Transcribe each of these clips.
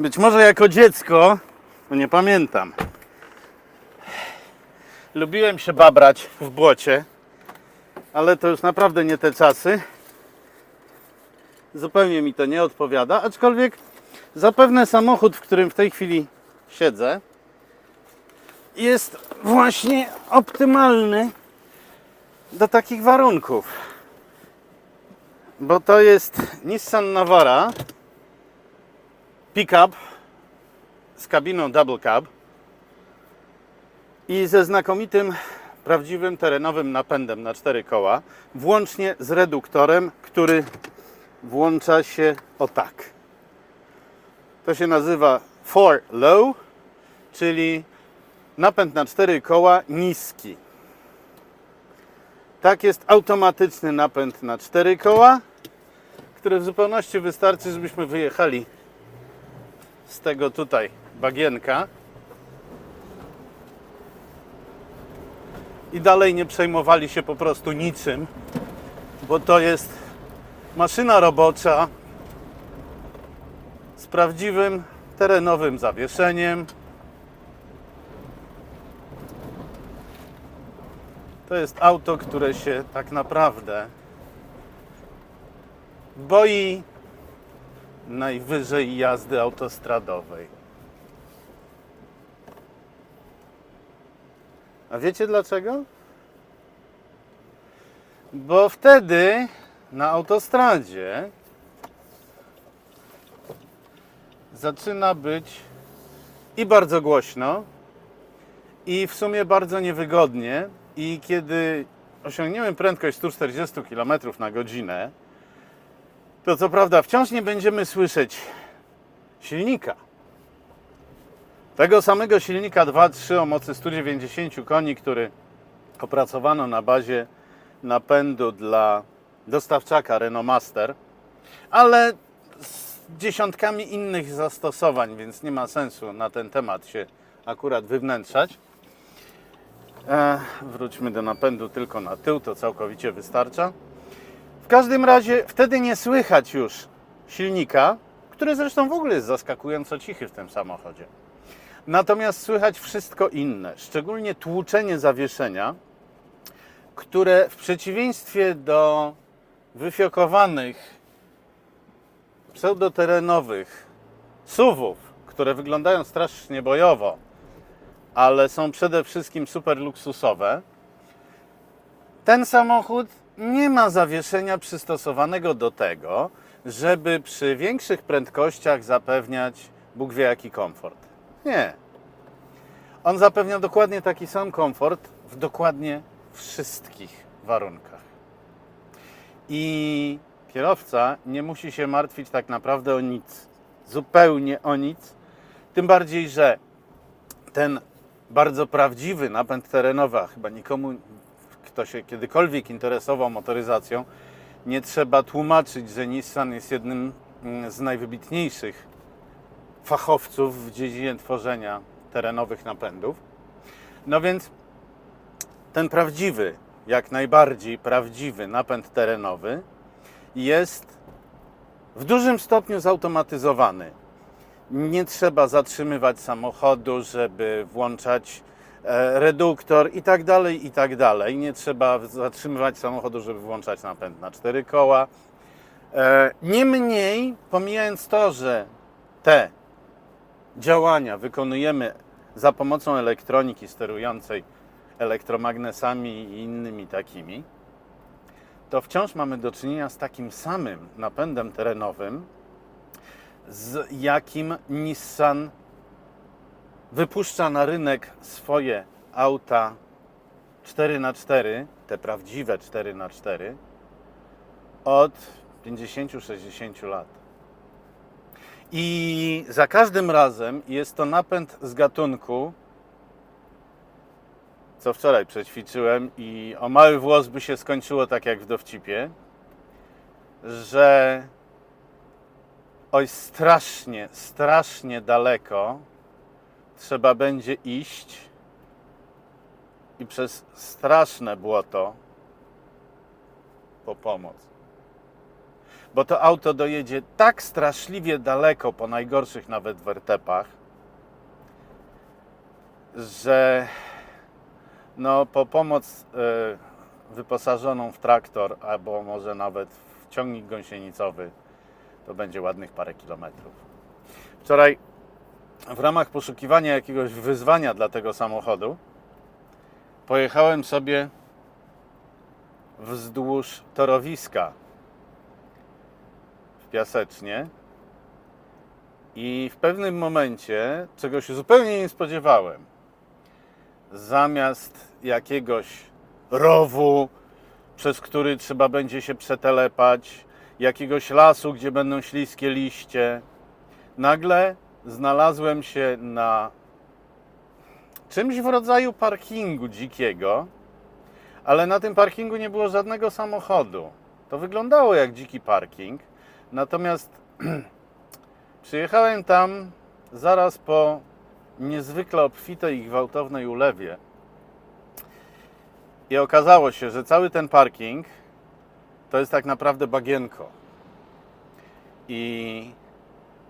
Być może jako dziecko, no nie pamiętam. Lubiłem się babrać w błocie, ale to już naprawdę nie te czasy. Zupełnie mi to nie odpowiada, aczkolwiek zapewne samochód, w którym w tej chwili siedzę, jest właśnie optymalny do takich warunków. Bo to jest Nissan Navara pickup z kabiną double cab i ze znakomitym, prawdziwym terenowym napędem na cztery koła, włącznie z reduktorem, który włącza się o tak. To się nazywa for low, czyli napęd na cztery koła niski. Tak jest automatyczny napęd na cztery koła, który w zupełności wystarczy, żebyśmy wyjechali z tego tutaj bagienka i dalej nie przejmowali się po prostu niczym, bo to jest maszyna robocza z prawdziwym terenowym zawieszeniem. To jest auto, które się tak naprawdę boi najwyżej jazdy autostradowej. A wiecie dlaczego? Bo wtedy na autostradzie zaczyna być i bardzo głośno, i w sumie bardzo niewygodnie. I kiedy osiągniemy prędkość 140 km na godzinę, to co prawda wciąż nie będziemy słyszeć silnika. Tego samego silnika 2.3 o mocy 190 koni, który opracowano na bazie napędu dla dostawczaka Renault Master, ale z dziesiątkami innych zastosowań, więc nie ma sensu na ten temat się akurat wywnętrzać. E, wróćmy do napędu tylko na tył, to całkowicie wystarcza. W każdym razie wtedy nie słychać już silnika, który zresztą w ogóle jest zaskakująco cichy w tym samochodzie. Natomiast słychać wszystko inne, szczególnie tłuczenie zawieszenia, które w przeciwieństwie do wyfiokowanych, pseudoterenowych SUVów, które wyglądają strasznie bojowo, ale są przede wszystkim super luksusowe, ten samochód nie ma zawieszenia przystosowanego do tego, żeby przy większych prędkościach zapewniać Bóg wie jaki komfort. Nie. On zapewnia dokładnie taki sam komfort w dokładnie wszystkich warunkach. I kierowca nie musi się martwić tak naprawdę o nic. Zupełnie o nic. Tym bardziej, że ten bardzo prawdziwy napęd terenowy, a chyba nikomu, kto się kiedykolwiek interesował motoryzacją, nie trzeba tłumaczyć, że Nissan jest jednym mm, z najwybitniejszych fachowców w dziedzinie tworzenia terenowych napędów. No więc ten prawdziwy, jak najbardziej prawdziwy napęd terenowy jest w dużym stopniu zautomatyzowany. Nie trzeba zatrzymywać samochodu, żeby włączać e, reduktor i tak dalej, i tak dalej. Nie trzeba zatrzymywać samochodu, żeby włączać napęd na cztery koła. E, Niemniej, pomijając to, że te działania wykonujemy za pomocą elektroniki sterującej elektromagnesami i innymi takimi, to wciąż mamy do czynienia z takim samym napędem terenowym, z jakim Nissan wypuszcza na rynek swoje auta 4x4, te prawdziwe 4x4, od 50-60 lat. I za każdym razem jest to napęd z gatunku, co wczoraj przećwiczyłem i o mały włos by się skończyło tak jak w dowcipie, że oj strasznie, strasznie daleko trzeba będzie iść i przez straszne błoto po pomoc. Bo to auto dojedzie tak straszliwie daleko po najgorszych nawet wertepach, że no, po pomoc e, wyposażoną w traktor albo może nawet w ciągnik gąsienicowy to będzie ładnych parę kilometrów. Wczoraj w ramach poszukiwania jakiegoś wyzwania dla tego samochodu pojechałem sobie wzdłuż torowiska w Piasecznie i w pewnym momencie, czego się zupełnie nie spodziewałem, zamiast jakiegoś rowu, przez który trzeba będzie się przetelepać, jakiegoś lasu, gdzie będą śliskie liście, nagle znalazłem się na czymś w rodzaju parkingu dzikiego, ale na tym parkingu nie było żadnego samochodu. To wyglądało jak dziki parking, natomiast przyjechałem tam zaraz po niezwykle obfitej i gwałtownej ulewie. I okazało się, że cały ten parking to jest tak naprawdę bagienko. I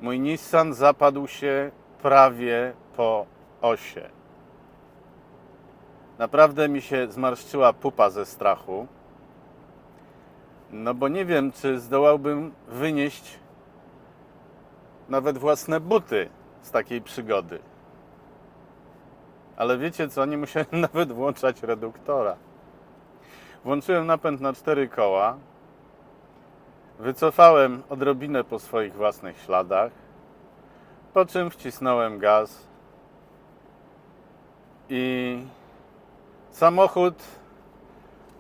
mój Nissan zapadł się prawie po osie. Naprawdę mi się zmarszczyła pupa ze strachu. No bo nie wiem, czy zdołałbym wynieść nawet własne buty z takiej przygody. Ale wiecie co, nie musiałem nawet włączać reduktora. Włączyłem napęd na cztery koła, wycofałem odrobinę po swoich własnych śladach, po czym wcisnąłem gaz i samochód,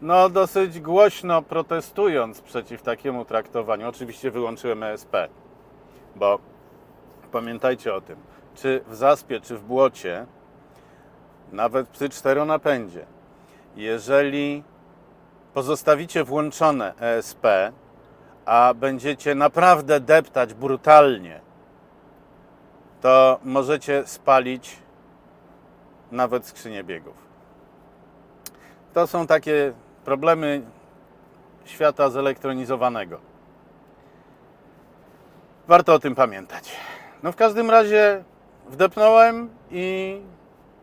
no dosyć głośno protestując przeciw takiemu traktowaniu, oczywiście wyłączyłem ESP, bo pamiętajcie o tym, czy w zaspie, czy w błocie, nawet przy czteronapędzie, jeżeli pozostawicie włączone ESP, a będziecie naprawdę deptać brutalnie, to możecie spalić nawet skrzynię biegów. To są takie problemy świata zelektronizowanego. Warto o tym pamiętać. No w każdym razie wdepnąłem i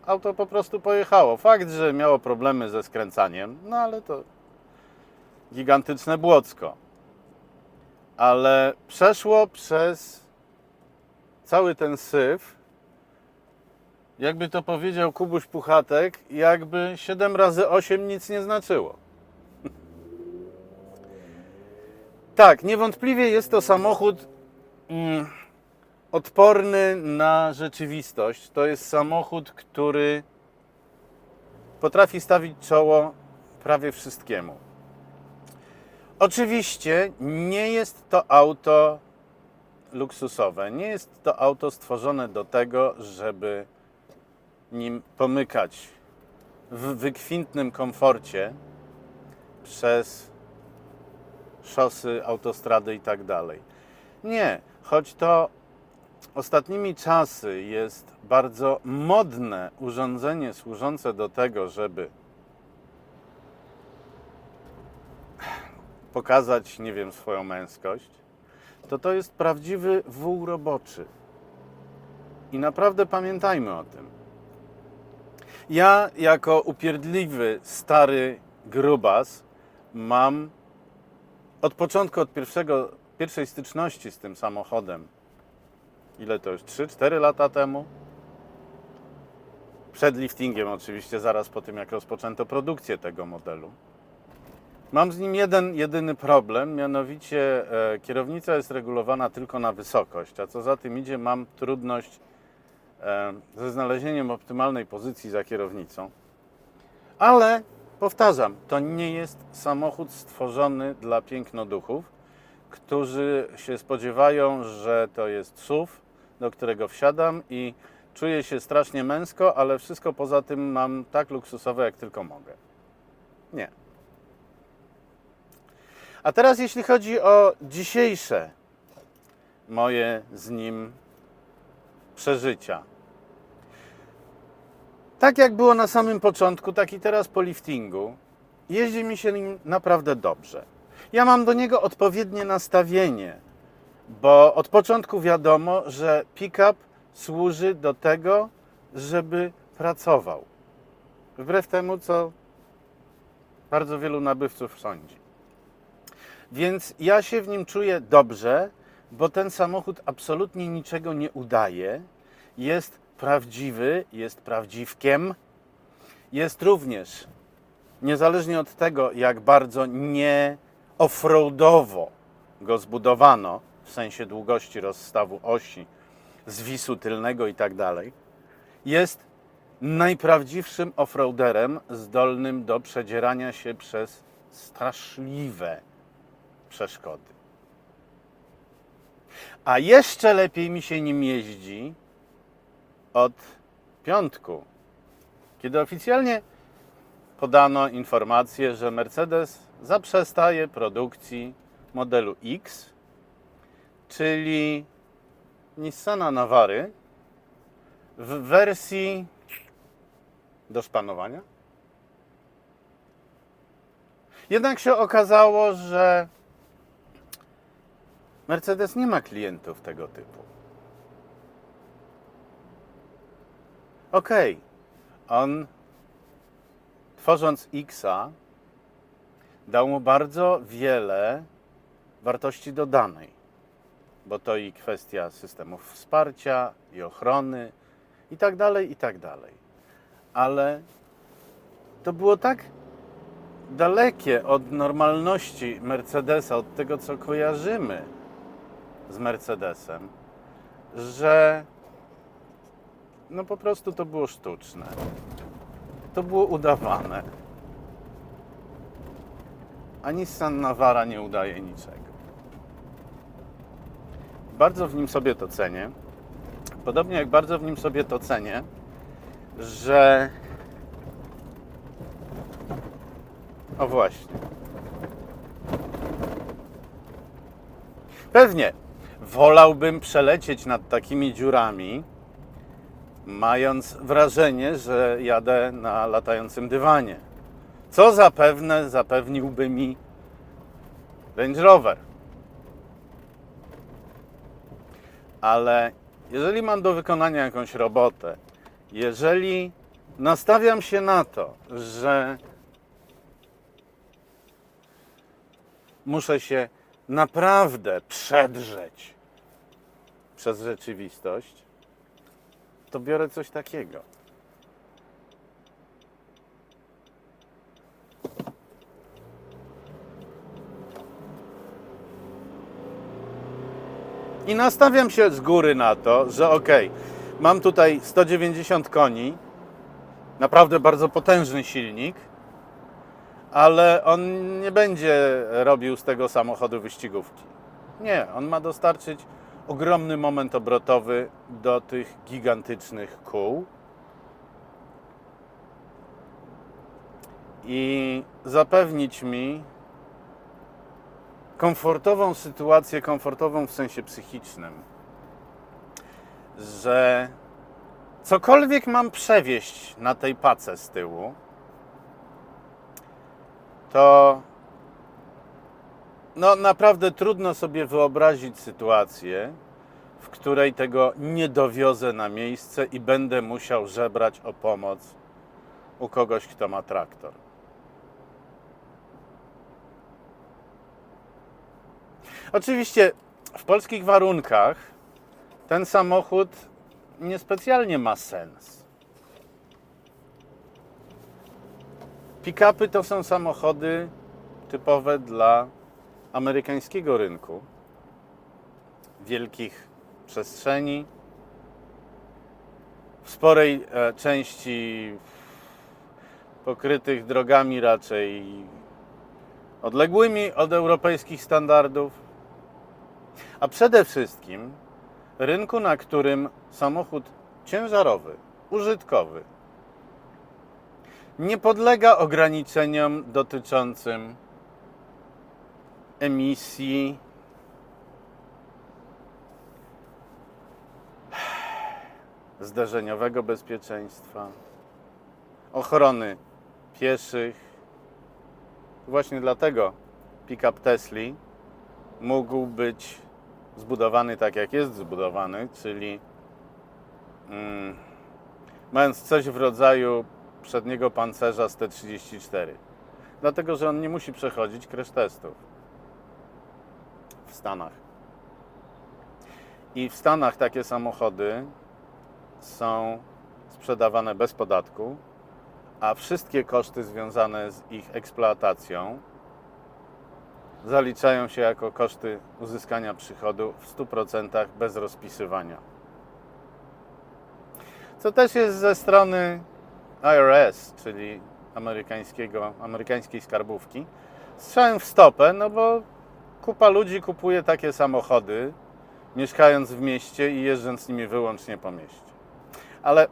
auto po prostu pojechało. Fakt, że miało problemy ze skręcaniem, no ale to gigantyczne błocko. Ale przeszło przez cały ten syf, jakby to powiedział Kubuś Puchatek, jakby 7 razy 8 nic nie znaczyło. Tak, niewątpliwie jest to samochód mm, odporny na rzeczywistość. To jest samochód, który potrafi stawić czoło prawie wszystkiemu. Oczywiście nie jest to auto luksusowe. Nie jest to auto stworzone do tego, żeby nim pomykać w wykwintnym komforcie przez szosy, autostrady i tak dalej. Nie, choć to ostatnimi czasy jest bardzo modne urządzenie służące do tego, żeby pokazać, nie wiem, swoją męskość, to to jest prawdziwy wół roboczy. I naprawdę pamiętajmy o tym. Ja, jako upierdliwy, stary grubas, mam od początku, od pierwszego, pierwszej styczności z tym samochodem, ile to już, 3-4 lata temu? Przed liftingiem oczywiście, zaraz po tym, jak rozpoczęto produkcję tego modelu. Mam z nim jeden, jedyny problem, mianowicie e, kierownica jest regulowana tylko na wysokość, a co za tym idzie, mam trudność e, ze znalezieniem optymalnej pozycji za kierownicą. Ale powtarzam, to nie jest samochód stworzony dla pięknoduchów, którzy się spodziewają, że to jest SUV, do którego wsiadam i czuję się strasznie męsko, ale wszystko poza tym mam tak luksusowe, jak tylko mogę. Nie. A teraz jeśli chodzi o dzisiejsze moje z nim przeżycia. Tak jak było na samym początku, tak i teraz po liftingu, jeździ mi się nim naprawdę dobrze. Ja mam do niego odpowiednie nastawienie, bo od początku wiadomo, że pick-up służy do tego, żeby pracował. Wbrew temu, co bardzo wielu nabywców sądzi. Więc ja się w nim czuję dobrze, bo ten samochód absolutnie niczego nie udaje. Jest prawdziwy, jest prawdziwkiem. Jest również, niezależnie od tego, jak bardzo nie offroadowo go zbudowano, w sensie długości rozstawu osi, zwisu tylnego i tak dalej, jest najprawdziwszym offroaderem zdolnym do przedzierania się przez straszliwe przeszkody. A jeszcze lepiej mi się nim jeździ od piątku, kiedy oficjalnie podano informację, że Mercedes zaprzestaje produkcji modelu X, czyli Nissana Navary w wersji do szpanowania. Jednak się okazało, że Mercedes nie ma klientów tego typu. Okej, on tworząc Xa dał mu bardzo wiele wartości dodanej, bo to i kwestia systemów wsparcia, i ochrony, i tak dalej, i tak dalej. Ale to było tak dalekie od normalności Mercedesa, od tego, co kojarzymy z Mercedesem, że no po prostu to było sztuczne. To było udawane. A Nissan Navara nie udaje niczego. Bardzo w nim sobie to cenię. Podobnie jak bardzo w nim sobie to cenię, że. O właśnie. Pewnie wolałbym przelecieć nad takimi dziurami, mając wrażenie, że jadę na latającym dywanie. Co zapewne zapewniłby mi Range Rover. Ale jeżeli mam do wykonania jakąś robotę, jeżeli nastawiam się na to, że muszę się naprawdę przedrzeć przez rzeczywistość, to biorę coś takiego. I nastawiam się z góry na to, że ok, mam tutaj 190 koni, naprawdę bardzo potężny silnik, ale on nie będzie robił z tego samochodu wyścigówki. Nie, on ma dostarczyć ogromny moment obrotowy do tych gigantycznych kół. I zapewnić mi komfortową sytuację, komfortową w sensie psychicznym, że cokolwiek mam przewieźć na tej pace z tyłu, to no naprawdę trudno sobie wyobrazić sytuację, w której tego nie dowiozę na miejsce i będę musiał żebrać o pomoc u kogoś, kto ma traktor. Oczywiście w polskich warunkach ten samochód niespecjalnie ma sens. Pick-upy to są samochody typowe dla amerykańskiego rynku, wielkich przestrzeni, w sporej e, części pokrytych drogami raczej odległymi od europejskich standardów, a przede wszystkim rynku, na którym samochód ciężarowy, użytkowy nie podlega ograniczeniom dotyczącym emisji, zdarzeniowego bezpieczeństwa, ochrony pieszych. Właśnie dlatego pick-up Tesli mógł być zbudowany tak, jak jest zbudowany, czyli mm, mając coś w rodzaju przedniego pancerza z T-34. Dlatego, że on nie musi przechodzić crash testów w Stanach. I w Stanach takie samochody są sprzedawane bez podatku, a wszystkie koszty związane z ich eksploatacją zaliczają się jako koszty uzyskania przychodu w 100% bez rozpisywania. Co też jest ze strony IRS, czyli amerykańskiego, amerykańskiej skarbówki, strzałem w stopę, no bo kupa ludzi kupuje takie samochody, mieszkając w mieście i jeżdżąc nimi wyłącznie po mieście. Ale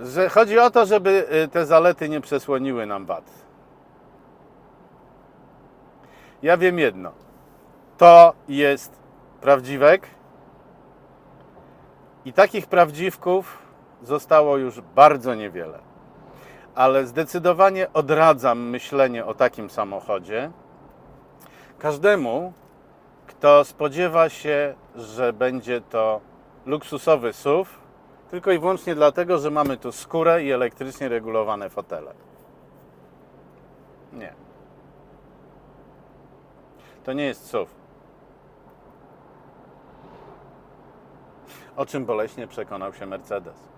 że chodzi o to, żeby y, te zalety nie przesłoniły nam wad. Ja wiem jedno. To jest prawdziwek. I takich prawdziwków zostało już bardzo niewiele. Ale zdecydowanie odradzam myślenie o takim samochodzie każdemu, kto spodziewa się, że będzie to luksusowy SUV, tylko i wyłącznie dlatego, że mamy tu skórę i elektrycznie regulowane fotele. Nie. To nie jest SUV. O czym boleśnie przekonał się Mercedes.